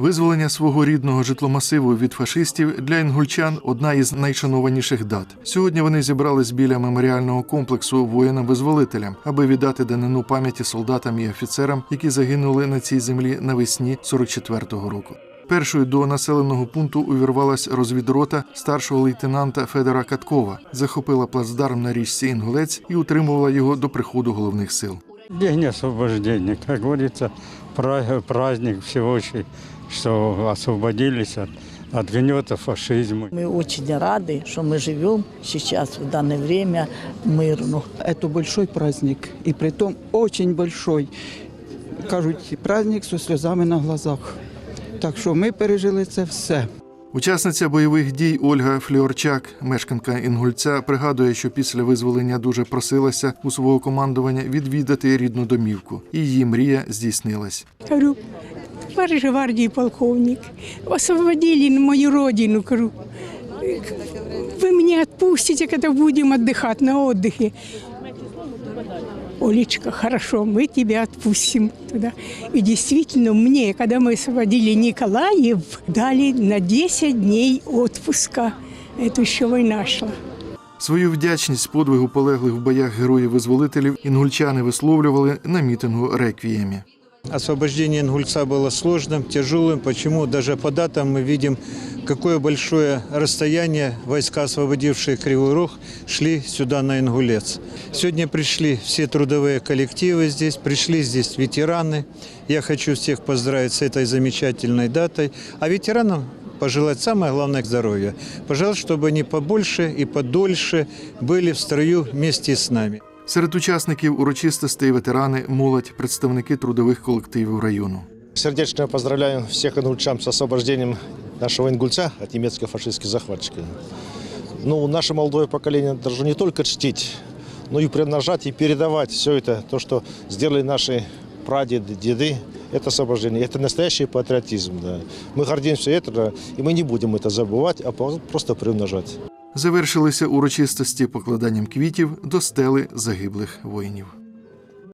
Визволення свого рідного житломасиву від фашистів для інгульчан одна із найшанованіших дат. Сьогодні вони зібрались біля меморіального комплексу воїнам-визволителям, аби віддати данину пам'яті солдатам і офіцерам, які загинули на цій землі навесні 44-го року. Першою до населеного пункту увірвалась розвідрота старшого лейтенанта Федора Каткова, захопила плацдарм на річці Інгулець і утримувала його до приходу головних сил. День освобождения, как говорится, пра- праздник всеобщий, что освободились от, от гнета фашизма. Мы очень рады, что мы живем сейчас, в данное время, мирно. Это большой праздник, и при том очень большой. Кажуть, праздник зі сльозами на глазах. Так що ми пережили це все. Учасниця бойових дій Ольга Фліорчак, мешканка Інгульця, пригадує, що після визволення дуже просилася у свого командування відвідати рідну домівку. І її мрія здійснилась. Говорю, товарищ гвардии полковник, освободили мою родину, говорю. Вы меня отпустите, когда будем отдыхать на отдыхе. Олечка, хорошо, мы тебя отпустим туда. И действительно, мне, когда мы освободили Николаев, дали на 10 дней отпуска. Это еще война шла. Свою вдячність подвигу полеглих в боях героїв-визволителів інгульчани висловлювали на мітингу реквіємі. Освобождение Ингульца было сложным, тяжелым. Почему? Даже по датам мы видим, какое большое расстояние войска, освободившие Кривой Рог, шли сюда на Ингулец. Сегодня пришли все трудовые коллективы здесь, пришли здесь ветераны. Я хочу всех поздравить с этой замечательной датой. А ветеранам пожелать самое главное здоровья. Пожалуйста, чтобы они побольше и подольше были в строю вместе с нами. Серед учасників урочистостей ветерани, молодь, представники трудових колективів району. Сердечно поздравляем всех ингульчан с освобождением нашего ингульца от немецких фашистских захватчиков. Ну, наше молодое поколение должно не только чтить, но и примножать и передавать все это, то, что сделали наши прадеды, деды, это освобождение. Это настоящий патриотизм. Да. Мы гордимся этим, и мы не будем это забывать, а просто примножать. Завершилися урочистості покладанням квітів до стели загиблих воїнів.